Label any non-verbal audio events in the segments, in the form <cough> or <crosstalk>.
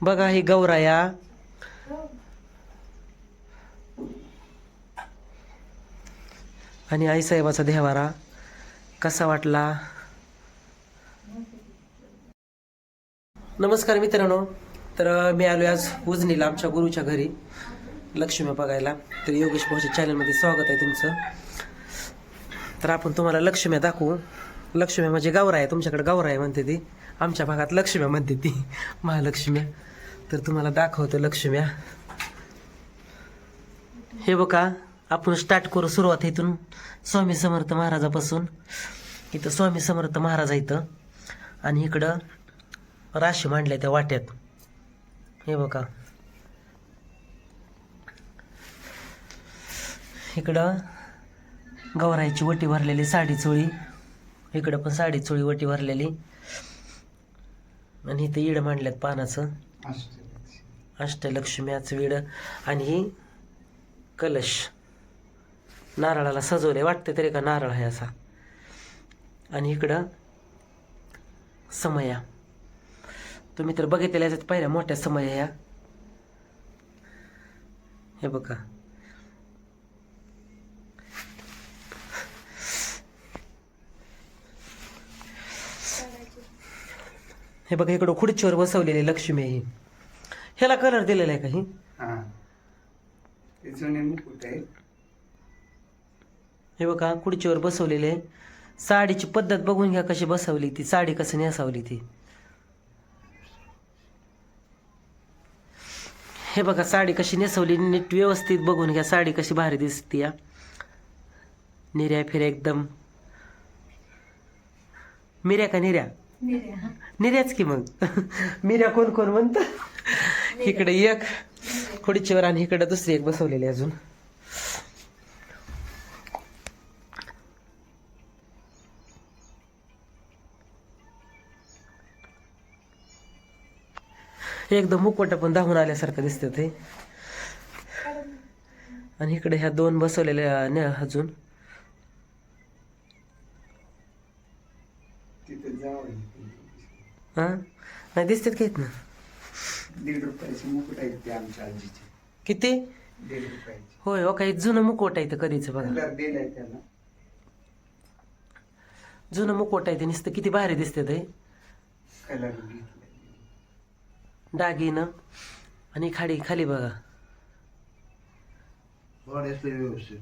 बघा ही गौराया. आणि आईसाहेबाचा देवारा. कसा वाटला? नमस्कार मित्रांनो. तर मी आलो आज उजनीला आमच्या गुरुच्या घरी लक्ष्मी बघायला. तर योगेश भाऊच्या चॅनलमध्ये स्वागत आहे तुमचं. तर आपण तुम्हाला लक्ष्म्या दाखवू. लक्ष्मी म्हणजे गावरा आहे तुमच्याकडे गावरा आहे म्हणते ती. आमच्या भागात लक्ष्म्या म्हणते ती. महालक्ष्म्या. तर तुम्हाला दाखवतो लक्ष्म्या. हे बघा आपण स्टार्ट करू सुरुवात इथून. स्वामी समर्थ महाराजापासून. इथं स्वामी समर्थ महाराज आहे इथं आणि इकडं राशी मांडल्या त्या वाट्यात. हे बघा. इकडं गौराईची वटी भरलेली साडी चोळी. इकडं पण साडी चोळी वटी भरलेली. आणि इथं इड मांडल्यात पानाचं. अष्टलक्ष्म्याचं विड आणि ही कलश. नारळाला सजवले वाटते तरी का नारळ आहे असा. आणि इकडं समया. तुम्ही तर बघितलेल्या याच्यात पहिल्या मोठ्या समया ह्या हे बघा. हे बघा इकडं खुर्चीवर बसवलेली लक्ष्मी. आहे ही ह्याला कलर दिलेला आहे का ही? हा. आहे हे बघा खुर्चीवर बसवलेले. आहे साडीची पद्धत बघून घ्या कशी बसवली ती. साडी कसं नेसावली ती. हे बघा साडी कशी नेसवली. नीट व्यवस्थित बघून घ्या. साडी कशी भारी दिसते या. निर्या फिर्या एकदम. मिऱ्या का निर्या निर्याच की मग? मिऱ्या कोण कोण म्हणत? इकडे एक खुर्चीवर आणि इकडे दुसरी एक बसवलेली अजून. एकदम मुकोट पण धावून आल्यासारखं दिसतं ते. आणि इकडे ह्या दोन बसवलेल्या अजून तिथे जावं हा? नाही दिसतात का ना दीड रुपयाचे मुकुट आहेत ते आमच्या आजीचे. किती? दीड रुपयाचे. होय हो काही जुनं मुकोट आहे कधीच बघा. जुनं मुकोट आहे ते नुसतं किती भारी दिसते ते कलर दागिनं आणि खाली खाली बघा. व्यवस्थित.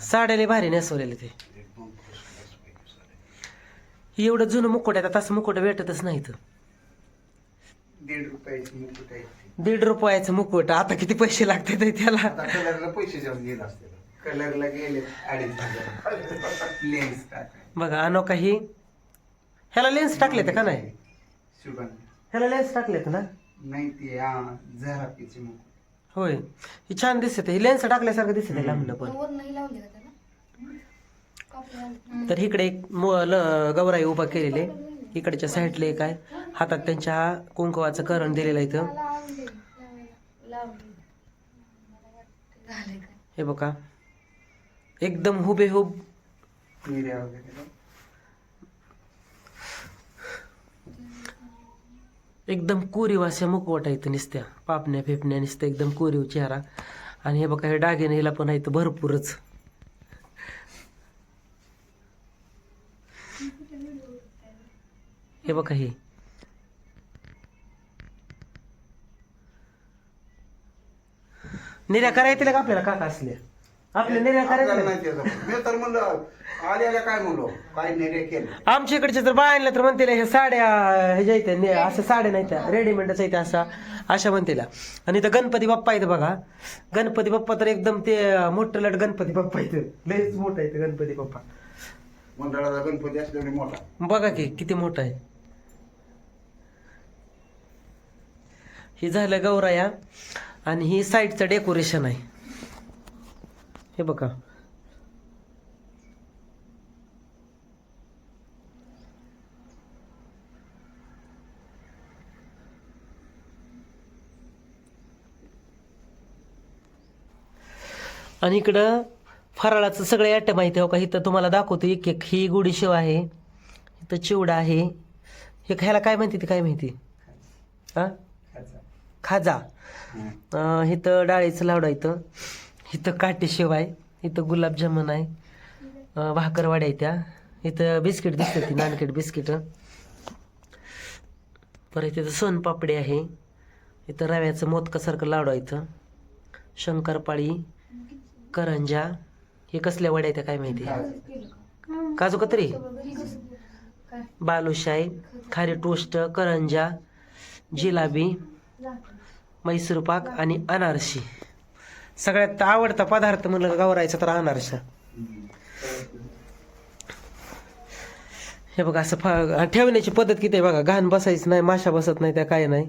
साड्याले भारी नेसवलेले ते एकदम first class पैकी साडी. हे एवढं जुनं मुकोट आहे तसं मुकोट भेटतच नाही तर दीड रुपयाचे मुकुट दीड रुपयाचं मुकुट. आता किती पैसे लागते त्याला? आता कलरला पैसे गेले असते कलरला गेले अडीच हजार. लेन्स टाकाय बघा अनोखा ही. ह्याला लेन्स टाकलेत का नाही? ह्याला लेन्स टाकलेत ना? नाही ते हा झरापीचे मुकुट. होय. ही छान दिसते. ही लेन्स टाकल्यासारखं दिसते लांबनं पण. वरनंही लावले का त्याला? कॉपी लावली. तर इकडे एक मो- ल- गौराई उभा केलेले इकडच्या साईडला एक आहे. हातात त्यांच्या कुंकवाचं करण दिलेलं आहे इथं. हे बघा. एकदम हुबेहूब. एकदम कोरीव अशा मुखवटा इथं निसत्या. पापण्या फेपण्या निसत्या. एकदम कोरीव चेहरा. आणि हे बघा हे डागिने हिला पण आहेत भरपूरच. हे बघा हे. निर्या करायला का आपल्याला? काका असल्या आपल्या निर्या आपल्याला करायच्या नाही त्याचं. मी तर म्हणलं आले आल्या काय म्हणलो काय निर्णय केलं आमच्या इकडच्या तर बायांना तर म्हणतील ह्या साड्या ह्याच्या इथं ने- असं साड्या नाही त्या. रेडीमेडच आहेत अशा अशा म्हणतील. आणि इथं गणपती बाप्पा इथं बघा. गणपती बाप्पा तर एकदम ते मोठं लट गणपती बाप्पा इथं लयच मोठा आहे गणपती बाप्पा. मंडळाचा गणपती असल्याने मोठा. बघा की किती मोठा आहे. हे झालं गौराया. आणि ही साईडचं डेकोरेशन आहे. हे बघा. आणि इकडं फराळाचं सगळे आयटम आहे तेव्हा हो का इथं तुम्हाला दाखवतो एक एक. ही गुडीशेव आहे. इथं चिवडा आहे. हे खायला काय माहिती ते? काय माहिती? हां? खाजा. अं, इथं डाळीचं लावडं इथं. इथं काटे शेव आहे इथं गुलाबजामुन आहे अं, भाकरवाड्या आहे त्या. इथं बिस्किट दिसते ती नानकेट बिस्किट. परत इथं सोनपापडी आहे. इथं रव्याचं मोदकासारखं लाडू आहे इथं. शंकरपाळी करंजा हे कसल्या वड्या आहेत त्या काय माहिती. काजू कतरी? बालुशाही खारी टोस्ट करंजा जिलाबी मैसूर पाक आणि अनारशी. सगळ्यात आवडता पदार्थ म्हणलं गौरायचा तर अनारशा हे बघा असं फा ठेवण्याची पद्धत किती आहे बघा. घाण बसायचं नाही माशा बसत नाही त्या काय नाही.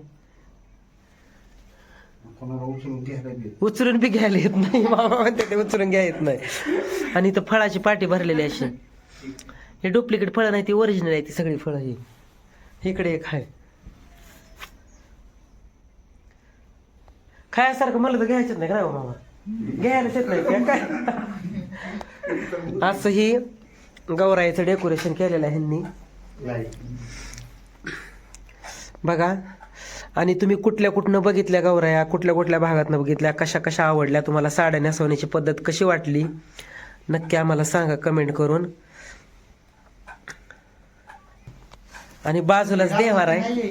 उचलून बी घ्यायला येत नाही मामा म्हणते ते उचलून घ्या येत नाही. आणि इथं फळाची पाटी भरलेली अशी. हे डुप्लिकेट फळं नाही ती ओरिजिनल आहे ती सगळी फळं ही. इकडे एक आहे. खायासारखं मला तर घ्यायचंच नाही का नाही मामा? घ्यायलाच येत नाही काय? असं ही गौरायचं डेकोरेशन केलेलं आहे ह्यांनी. बघा आणि तुम्ही कुठल्या कुठनं बघितल्या गौराया? कुठल्या कुठल्या भागातनं बघितल्या? कशा कशा आवडल्या तुम्हाला? साड्या नेसवण्याची पद्धत कशी वाटली? नक्की आम्हाला सांगा कमेंट करून. आणि बाजूलाच देवार आहे.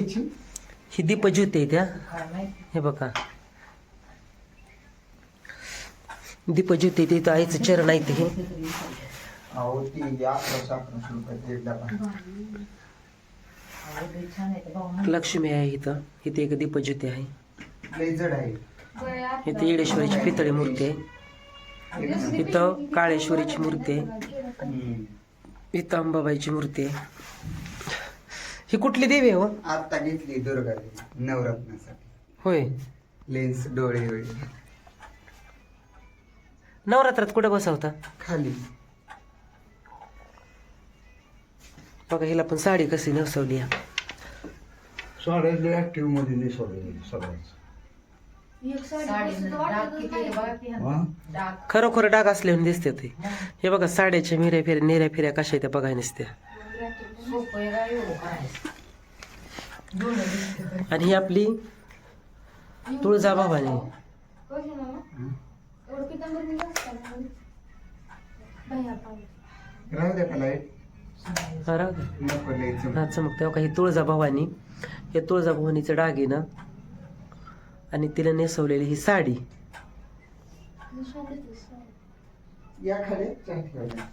ही दीपज्योती आहे त्या हे बघा. दीपज्योती तिथं आईचं चरण आहे ते हे लक्ष्मी आहे इथं. इथे एक दीपज्योती आहे. इथे येडेश्वरीची पितळी मूर्ती आहे. इथं काळेश्वरीची मूर्ती आहे. इथं अंबाबाईची मूर्ती आहे. ही कुठली देवी आहे हो? आता घेतली दुर्गा देवी नवरत्नासाठी. होय. लेन्स डोळे नवरात्रात कुठं बसवता? खाली. बघा हिला पण साडी कशी नेसवली ऍक्टिव्हमध्ये नाही सगळ्याच. नाही. खरोखर डाग असल्याने दिसते ते. हे. बघा साड्याच्या मिऱ्या फिऱ्या निऱ्या फिऱ्या कशा आहेत त्या बघाय नसत्या. आणि ही आपली तुळजाभवानी. पाहिजे. राहू द्या का लाइट. नको लई चमक. हा चमकते बघा ही तुळजाभवानी हे तुळजाभवानीचं डागिनं आणि तिला नेसवलेली ही साडी शाळेत दिसतं. या खाली चहा ठेवायला.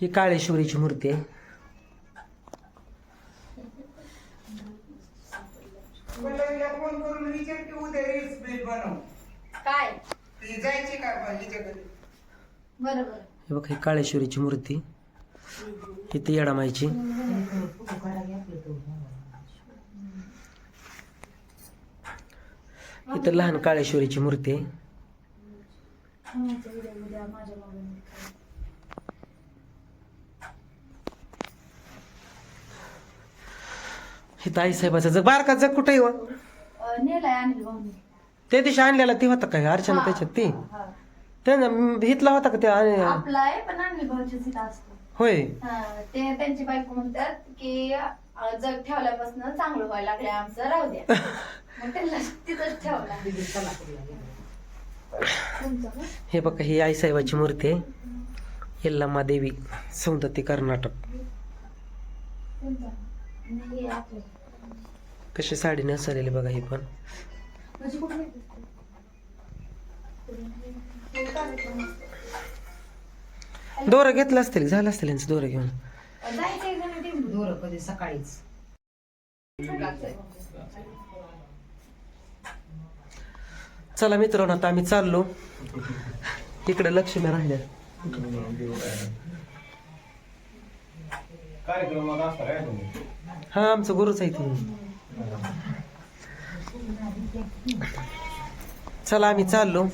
ही काळेश्वरीची मूर्ती आहे फोन करून विचार की उद्या रील्स बिल बनव. काय? ती जायची का पण हिच्या घरी बरं बरं हे बघा ही काळेश्वरीची मूर्ती. इथे येडामाईची. इथं लहान काळेश्वरीची मूर्ती आहे. इथं आईसाहेबाचं जग. बारका जग कुठे अं, नेलाय अनिल त्या दिवशी आणलेला ती होता काय अर्चना त्याच्यात ती? हा. त्यांना हितला होता का त्या आणि- आपला आहे पण अनिल भाऊच्याच इथं असतो. होय. हा, ते त्यांची बायको म्हणतात की अं, जग ठेवल्यापासून चांगलं व्हायला लागले आमचं राहू द्या. <laughs> मग त्यांना तिथंच ठेवला तुमचं का? हे बघा ही आईसाहेबाची मूर्ती आहे. यल्लम्मा देवी सौंदती कर्नाटक. तुमचं? नाही, आपलं. कशी साडी नेसलेली बघा ही पण. म्हणजे कुठे. दोरं घेतलं असतील झालं असतील यांचं दोरं घेऊन. जायचं. दोर कधी सकाळीच. चला मित्रांनो आता आम्ही चाललो. इकडे लक्ष्मी राहिल्या. तुम्ही? हा आमचं गुरुच आहे ते चला आम्ही चाललो.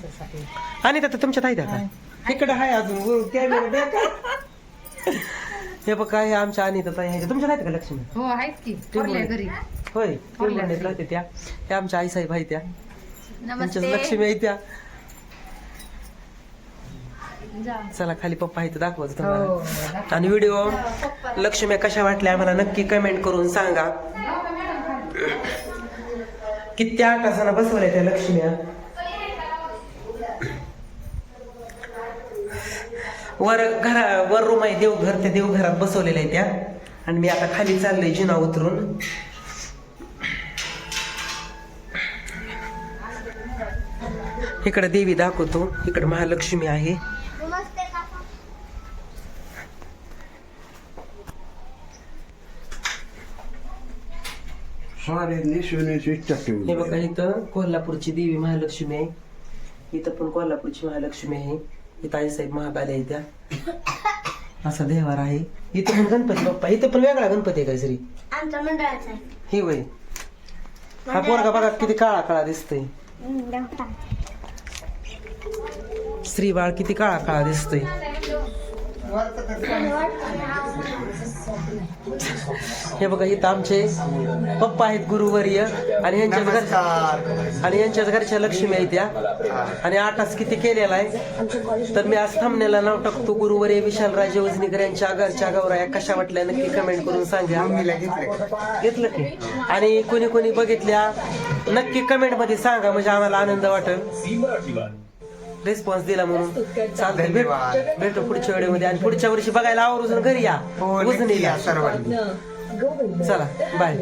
आणि आता तुमच्यात आहे त्या का? इकडे आहे अजून कॅमेरा हे बघा हे आमच्या आणि आहे तुमच्यात आहेत का लक्ष्मी? हो आहेत की. घरी. होय राहते त्या. त्या आमच्या आईसाहेब आहे त्या. लक्ष्मी आहे त्या. जा. चला खाली पप्पा इथं दाखवायचं तुम्हाला. आणि व्हिडिओ लक्ष्मी कशा वाटल्या आम्हाला नक्की कमेंट करून सांगा. किती आकाशानं बसवल्या त्या लक्ष्म्या? वर घरा वर रूम आहे देवघर त्या देवघरात बसवलेल्या आहे त्या. आणि मी आता खाली चाललोय जिना उतरून. इकडे देवी दाखवतो. इकडे महालक्ष्मी आहे. सारे निशोनीची इच्छा हे बघा इथं कोल्हापूरची देवी महालक्ष्मी आहे. इथं पण कोल्हापूरची महालक्ष्मी आहे. इथं आईसाहेब महाकाली आहे त्या. असा देवार आहे. इथं पण गणपती बाप्पा इथं पण वेगळा गणपती आहे काहीतरी. आमच्या मंडळाचा आहे. हे वय. हा पोरगा बघा किती काळा काळा दिसतोय. हम्म. श्री बाळ किती काळा काळा दिसतोय. हे बघा इथं आमचे पप्पा आहेत गुरुवर्य. आणि यांच्याच घर आणि यांच्याच घरच्या लक्ष्मी आहेत त्या आणि आटास किती केलेला आहे. तर मी आज थांबण्याला नाव टाकतो. गुरुवर्य विशालराजे उजनीकर यांच्या घरच्या गौराया कशा वाटल्या नक्की कमेंट करून सांगा. घेतलं. की. आणि कोणी कोणी बघितल्या नक्की कमेंटमध्ये सांगा. म्हणजे आम्हाला आनंद वाटेल. रिस्पॉन्स दिला म्हणून. चालतंय भेट धन्यवाद. भेटू पुढच्या व्हिडिओ आणि पुढच्या वर्षी बघायला आवर्जून घरी या. हो नक्की उजनीला. या सर्वांनी. चला बाय